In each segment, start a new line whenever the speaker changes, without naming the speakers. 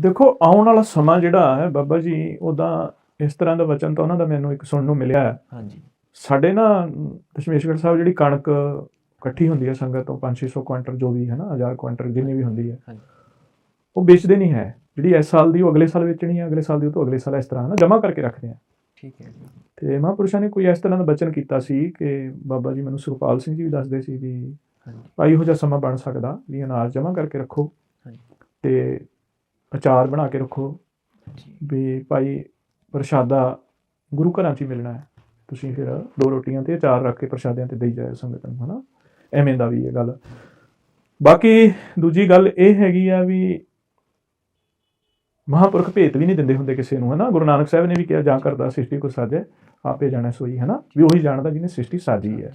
ਦੇਖੋ ਆਉਣ ਵਾਲਾ ਸਮਾਂ ਜਿਹੜਾ ਹੈ ਬਾਬਾ ਜੀ ਉਹਦਾ ਇਸ ਤਰ੍ਹਾਂ ਦਾ ਵਚਨ ਤਾਂ ਉਹਨਾਂ ਦਾ ਮੈਨੂੰ ਇੱਕ ਸੁਣਨ ਨੂੰ ਮਿਲਿਆ ਹੈ।
ਹਾਂਜੀ।
ਸਾਡੇ ਨਾ ਅਮ, ਦਸ਼ਮੇਸ਼ਗੜ੍ਹ ਸਾਹਿਬ ਜਿਹੜੀ ਕਣਕ ਇਕੱਠੀ ਹੁੰਦੀ ਹੈ ਸੰਗਤ ਤੋਂ 5-600 ਕੁਇੰਟਲ ਜੋ ਵੀ ਹੈ ਨਾ 1000 ਕੁਇੰਟਲ ਜਿੰਨੀ ਵੀ ਹੁੰਦੀ ਹੈ
ਹਾਂਜੀ।
ਉਹ ਵੇਚਦੇ ਨਹੀਂ ਹੈ। ਜਿਹੜੀ ਇਸ ਸਾਲ ਦੀ ਉਹ ਅਗਲੇ ਸਾਲ ਵੇਚਣੀ ਹੈ ਅਗਲੇ ਸਾਲ ਦੀ ਉਹ ਤੋਂ ਅਗਲੇ ਸਾਲ ਇਸ ਤਰ੍ਹਾਂ ਨਾ ਜਮ੍ਹਾਂ ਕਰਕੇ ਰੱਖਦੇ ਆ।
ਠੀਕ ਹੈ ਜੀ।
ਤੇ ਮਹਾਂਪੁਰਸ਼ਾਂ ਨੇ ਕੋਈ ਇਸ ਤਰ੍ਹਾਂ ਦਾ ਬਚਨ ਕੀਤਾ ਸੀ ਕਿ ਬਾਬਾ ਜੀ ਮੈਨੂੰ ਸੁਖਪਾਲ ਸਿੰਘ ਜੀ ਵੀ ਦੱਸਦੇ ਸੀ ਵੀ
ਹਾਂਜੀ।
ਭਾਈ ਇਹੋ ਜਿਹਾ ਸਮਾਂ ਬਣ ਸਕਦਾ ਵੀ ਅਨਾਜ ਜਮ੍ਹਾਂ ਕਰਕੇ ਰੱਖੋ।
ਹਾਂਜੀ।
ਤੇ ਅਚਾਰ ਬਣਾ ਕੇ ਰੱਖੋ। ਵੀ ਭਾਈ ਪ੍ਰਸ਼ਾਦਾ ਗੁਰੂ ਘਰਾਂ 'ਚ ਹੀ ਮਿਲਣਾ ਹੈ। ਤੁਸੀਂ ਫਿਰ ਦੋ ਰੋਟੀਆਂ ਤੇ ਅਚਾਰ ਰੱਖ ਕੇ ਪ੍ਰਸ਼ਾਦਿਆਂ ਤੇ ਦੇਈ ਜਾਇਓ ਸੰਗਤ ਨੂੰ ਹਨਾ? ਐਵੇਂ ਦਾ ਵੀ ਇਹ ਗੱਲ। ਬਾਕੀ ਦੂਜੀ ਗੱਲ ਇਹ ਹੈਗੀ ਆ ਵੀ ਮਹਾਂਪੁਰਖ ਭੇਤ ਵੀ ਨਹੀਂ ਦਿੰਦੇ ਹੁੰਦੇ ਕਿਸੇ ਨੂੰ ਹਨਾ? ਗੁਰੂ ਨਾਨਕ ਸਾਹਿਬ ਨੇ ਵੀ ਕਿਹਾ ਜਾਂ ਕਰਦਾ ਸ੍ਰਿਸ਼ਟੀ ਕੋ ਸਾਜੇ ਆਪੇ ਜਾਣੈ ਸੋਈ ਹਨਾ? ਵੀ ਉਹੀ ਜਾਣਦਾ ਜਿਹਨੇ ਸ੍ਰਿਸ਼ਟੀ ਸਾਜੀ ਹੈ।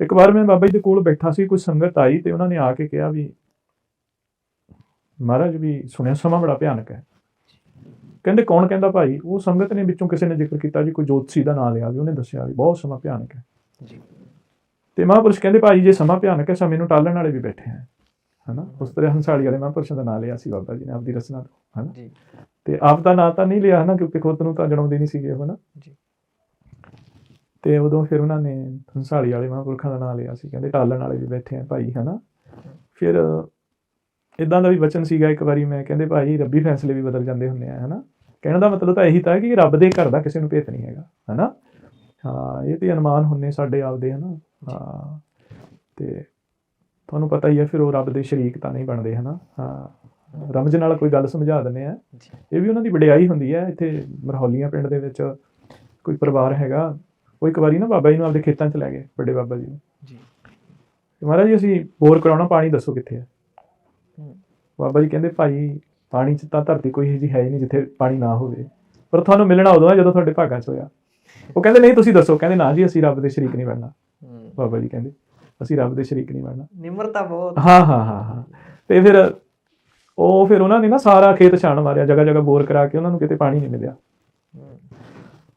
ਇੱਕ ਵਾਰ ਮੈਂ ਬਾਬਾ ਜੀ ਦੇ ਕੋਲ ਬੈਠਾ ਸੀ ਕੋਈ ਸੰਗਤ ਆਈ ਤੇ ਉਹਨਾਂ ਨੇ ਆ ਕੇ ਕਿਹਾ ਵੀ ਮਹਾਰਾਜ ਵੀ ਸੁਣਿਆ ਸਮਾਂ ਬੜਾ ਭਿਆਨਕ ਹੈ। ਕਹਿੰਦੇ ਕੌਣ ਕਹਿੰਦਾ ਭਾਈ? ਉਹ ਸੰਗਤ ਨੇ ਵਿੱਚੋਂ ਕਿਸੇ ਨੇ ਜ਼ਿਕਰ ਕੀਤਾ ਜੀ ਕੋਈ ਜੋਤਸੀ ਦਾ ਨਾਮ ਲਿਆ ਵੀ ਉਹਨੇ ਦੱਸਿਆ ਵੀ ਬਹੁਤ ਸਮਾਂ ਭਿਆਨਕ ਹੈ।
ਜੀ।
ਤੇ ਮਹਾਂਪੁਰਸ਼ ਕਹਿੰਦੇ ਭਾਈ ਜੇ ਸਮਾਂ ਭਿਆਨਕ ਹੈ ਸਮੇਂ ਨੂੰ ਟਾਲਣ ਵਾਲੇ ਵੀ ਬੈਠੇ ਹੈ ਹਨਾ? ਉਸ ਤਰ੍ਹਾਂ ਹੰਸਾਲੀ ਵਾਲੇ ਮਹਾਂਪੁਰਸ਼ਾਂ ਦਾ ਨਾਮ ਲਿਆ ਸੀ ਬਾਬਾ ਜੀ ਨੇ ਆਪਦੀ ਰਚਨਾ ਤੋਂ ਹਨਾ?
ਜੀ।
ਤੇ ਆਪ ਦਾ ਨਾਂ ਤਾਂ ਨਹੀਂ ਲਿਆ ਹਨਾ? ਕਿਉਂਕਿ ਖੁਦ ਨੂੰ ਤਾਂ ਜਣਾਉਂਦੇ ਨਹੀਂ ਸੀਗੇ ਹਨਾ?
ਜੀ।
ਤੇ ਉਦੋਂ ਫਿਰ ਉਹਨਾਂ ਨੇ ਹੰਸਾਲੀ ਵਾਲੇ ਮਹਾਂਪੁਰਖਾਂ ਦਾ ਨਾਮ ਲਿਆ ਸੀ ਕਹਿੰਦੇ ਟਾਲਣ ਵਾਲੇ ਵੀ ਬੈਠੇ ਆ ਭਾਈ ਹਨਾ? ਫਿਰ ਇਦਾਂ ਦਾ ਵੀ ਬਚਨ ਸੀਗਾ ਇੱਕ ਵਾਰੀ ਮੈਂ ਕਹਿੰਦੇ ਭਾਈ ਰੱਬੀ ਫੈਸਲੇ ਵੀ ਬਦਲ ਜਾਂਦੇ ਹੁੰਦੇ ਆ ਹਨਾ? ਕਹਿਣ ਦਾ ਮਤਲਬ ਤਾਂ ਇਹੀ ਤਾਂ ਕਿ ਰੱਬ ਦੇ ਘਰ ਦਾ ਕਿਸੇ ਨੂੰ ਭੇਤ ਨਹੀਂ ਹੈਗਾ ਹਨਾ? ਹਾਂ ਇਹ ਤੇ ਅਨੁਮਾਨ ਹੁੰਨੇ ਸਾਡੇ ਆਪਦੇ ਹਨਾ? ਹਾਂ ਤੇ ਤੁਹਾਨੂੰ ਪਤਾ ਹੀ ਹੈ ਫਿਰ ਉਹ ਰੱਬ ਦੇ ਸ਼ਰੀਕ ਤਾਂ ਨਹੀਂ ਬਣਦੇ ਹਨਾ? ਹਾਂ ਰਮਜ ਨਾਲ ਕੋਈ ਗੱਲ ਸਮਝਾ ਦਿੰਦੇ ਆ। ਇਹ ਵੀ ਉਹਨਾਂ ਦੀ ਵਡਿਆਈ ਹੁੰਦੀ ਹੈ ਇੱਥੇ ਮਰਹੌਲੀਆਂ ਪਿੰਡ ਦੇ ਵਿੱਚ ਕੋਈ ਪਰਿਵਾਰ ਹੈਗਾ ਉਹ ਇੱਕ ਵਾਰੀ ਨਾ ਬਾਬਾ ਜੀ ਨੂੰ ਆਪਦੇ ਖੇਤਾਂ 'ਚ ਲੈ ਗਏ ਵੱਡੇ ਬਾਬਾ ਜੀ ਨੂੰ।
ਜੀ।
ਮਹਾਰਾਜ ਜੀ ਅਸੀਂ ਬੋਰ ਕਰਾਉਣਾ ਪਾਣੀ ਦੱਸੋ ਕਿੱਥੇ ਹੂੰ ਬਾਬਾ ਜੀ ਕਹਿੰਦੇ ਭਾਈ ਪਾਣੀ 'ਚ ਤਾਂ ਧਰਤੀ ਕੋਈ ਜੀ ਹੈ ਹੀ ਨਹੀਂ ਜਿੱਥੇ ਪਾਣੀ ਨਾ ਹੋਵੇ। ਪਰ ਤੁਹਾਨੂੰ ਮਿਲਣਾ ਉਦੋਂ ਹੈ ਜਦੋਂ ਤੁਹਾਡੇ ਭਾਗਾਂ 'ਚ ਹੋਇਆ। ਉਹ ਕਹਿੰਦੇ ਨਹੀਂ ਤੁਸੀਂ ਦੱਸੋ। ਕਹਿੰਦੇ ਨਾ ਜੀ ਅਸੀਂ ਰੱਬ ਦੇ ਸ਼ਰੀਕ ਨਹੀਂ ਬਣਨਾ। ਬਾਬਾ ਜੀ ਕਹਿੰਦੇ ਅਸੀਂ ਰੱਬ ਦੇ ਸ਼ਰੀਕ ਨਹੀਂ ਬਣਨਾ।
ਨਿਮਰਤਾ ਬਹੁਤ।
ਹਾਂ ਹਾਂ ਹਾਂ ਹਾਂ। ਤੇ ਫਿਰ ਉਹ ਫਿਰ ਉਹਨਾਂ ਨੇ ਨਾ ਸਾਰਾ ਖੇਤ ਛਾਣ ਮਾਰਿਆ ਜਗ੍ਹਾ ਜਗ੍ਹਾ ਬੋਰ ਕਰਾ ਕੇ ਉਹਨਾਂ ਨੂੰ ਕਿਤੇ ਪਾਣੀ ਨਹੀਂ ਮਿਲਿਆ।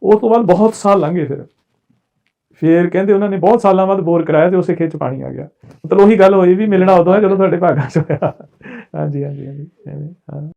ਉਸ ਤੋਂ ਬਾਅਦ ਬਹੁਤ ਸਾਲ ਲੰਘੇ ਫਿਰ। ਫੇਰ ਕਹਿੰਦੇ ਉਹਨਾਂ ਨੇ ਬਹੁਤ ਸਾਲਾਂ ਬਾਅਦ ਬੋਰ ਕਰਾਇਆ ਤੇ ਉਸੇ ਖੇਤ ਚ ਪਾਣੀ ਆ ਗਿਆ। ਮਤਲਬ ਉਹੀ ਗੱਲ ਹੋਈ ਵੀ ਮਿਲਣਾ ਉਦੋਂ ਹੈ ਜਦੋਂ ਤੁਹਾਡੇ ਭਾਗਾਂ ਚ ਹੋਇਆ। ਹਾਂਜੀ ਹਾਂਜੀ ਹਾਂਜੀ, ਐਵੇਂ, ਹਾਂ।